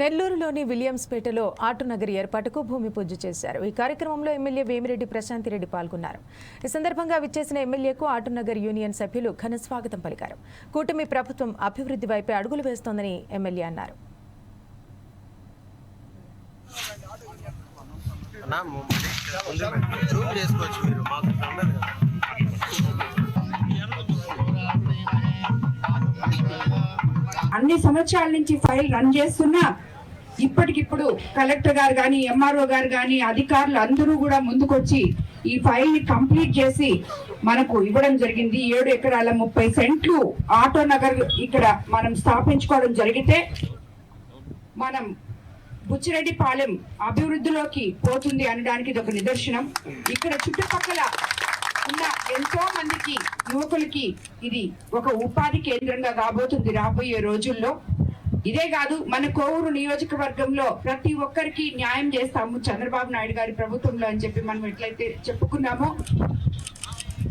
నెల్లూరులోని విలియమ్స్పేటలో ఆటునగర్ ఏర్పాటుకు భూమి పూజ చేశారు. ఈ కార్యక్రమంలో ఎమ్మెల్యే వేమిరెడ్డి ప్రశాంతిరెడ్డి పాల్గొన్నారు. ఈ సందర్భంగా విచ్చేసిన ఎమ్మెల్యేకు ఆటోనగర్ యూనియన్ సభ్యులు ఘన స్వాగతం పలికారు. కూటమి ప్రభుత్వం అభివృద్ధి వైపే అడుగులు వేస్తోందని ఎమ్మెల్యే అన్నారు. అన్నా ముందు చేసుకోవచ్చు మీరు మాకు అన్ని సంవత్సరాల నుంచి ఫైల్ రన్ చేస్తున్నా ఇప్పటికిప్పుడు కలెక్టర్ గారు కానీ ఎంఆర్ఓ గారు కానీ అధికారులు అందరూ కూడా ముందుకొచ్చి ఈ ఫైల్ని కంప్లీట్ చేసి మనకు ఇవ్వడం జరిగింది. ఏడు ఎకరాల ముప్పై సెంట్లు ఆటో నగర్ ఇక్కడ మనం స్థాపించుకోవడం జరిగితే మనం బుచ్చిరెడ్డిపాలెం అభివృద్ధిలోకి పోతుంది అనడానికి ఇది ఒక నిదర్శనం. ఇక్కడ చుట్టుపక్కల ఉన్న ఎంతో మందికి యువకులకి ఇది ఒక ఉపాధి కేంద్రంగా రాబోతుంది రాబోయే రోజుల్లో. ఇదే కాదు మన కోవూరు నియోజకవర్గంలో ప్రతి ఒక్కరికి న్యాయం చేస్తాము చంద్రబాబు నాయుడు గారి ప్రభుత్వంలో అని చెప్పి మనం ఎట్లయితే చెప్పుకున్నామో.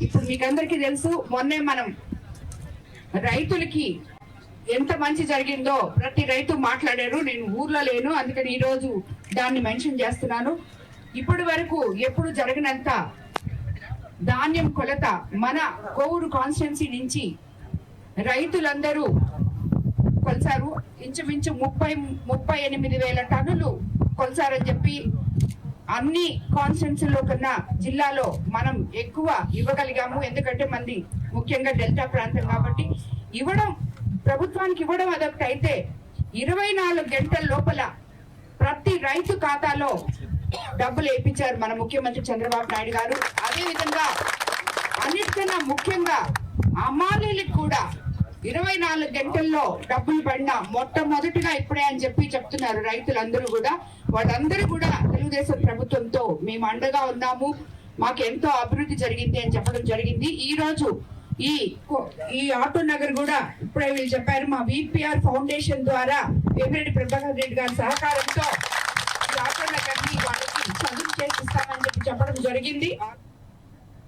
ఇప్పుడు మీకందరికీ తెలుసు మొన్నే మనం రైతులకి ఎంత మంచి జరిగిందో ప్రతి రైతు మాట్లాడారు నేను ఊర్లో లేను అందుకని ఈరోజు దాన్ని మెన్షన్ చేస్తున్నాను. ఇప్పటి వరకు ఎప్పుడు జరగనంత ధాన్యం కొలత మన కోవూరు కాన్స్టిట్యున్సీ నుంచి రైతులందరూ కొలిసారు. ఇంచుమించు ముప్పై ముప్పై ఎనిమిది వేల టన్నులు కొలిసారని చెప్పి అన్ని కాన్స్టిట్యున్సీలో కన్నా జిల్లాలో మనం ఎక్కువ ఇవ్వగలిగాము. ఎందుకంటే మంది ముఖ్యంగా డెల్టా ప్రాంతం కాబట్టి ఇవ్వడం ప్రభుత్వానికి ఇవ్వడం అదొకటి అయితే ఇరవై నాలుగు గంటల లోపల ప్రతి రైతు ఖాతాలో డబ్బులు వేయించారు మన ముఖ్యమంత్రి చంద్రబాబు నాయుడు గారు. అదేవిధంగా అన్నిటికన్నా ముఖ్యంగా అమ్మాలీలకు కూడా ఇరవై నాలుగు గంటల్లో డబ్బులు పడిన మొట్టమొదటిగా ఇప్పుడే అని చెప్పి చెప్తున్నారు రైతులందరూ కూడా. వాళ్ళందరూ కూడా తెలుగుదేశం ప్రభుత్వంతో మేము అండగా ఉన్నాము. మాకు ఎంతో అభివృద్ధి జరిగింది అని చెప్పడం జరిగింది. ఈ రోజు ఈ ఈ ఆటో నగర్ కూడా ఇప్పుడే వీళ్ళు చెప్పారు. మా విపిఆర్ ఫౌండేషన్ ద్వారా వేమిరెడ్డి ప్రభాకర్ రెడ్డి గారి సహకారంతో ఈ ఆటో నగర్ని చేసిస్తామని చెప్పి చెప్పడం జరిగింది.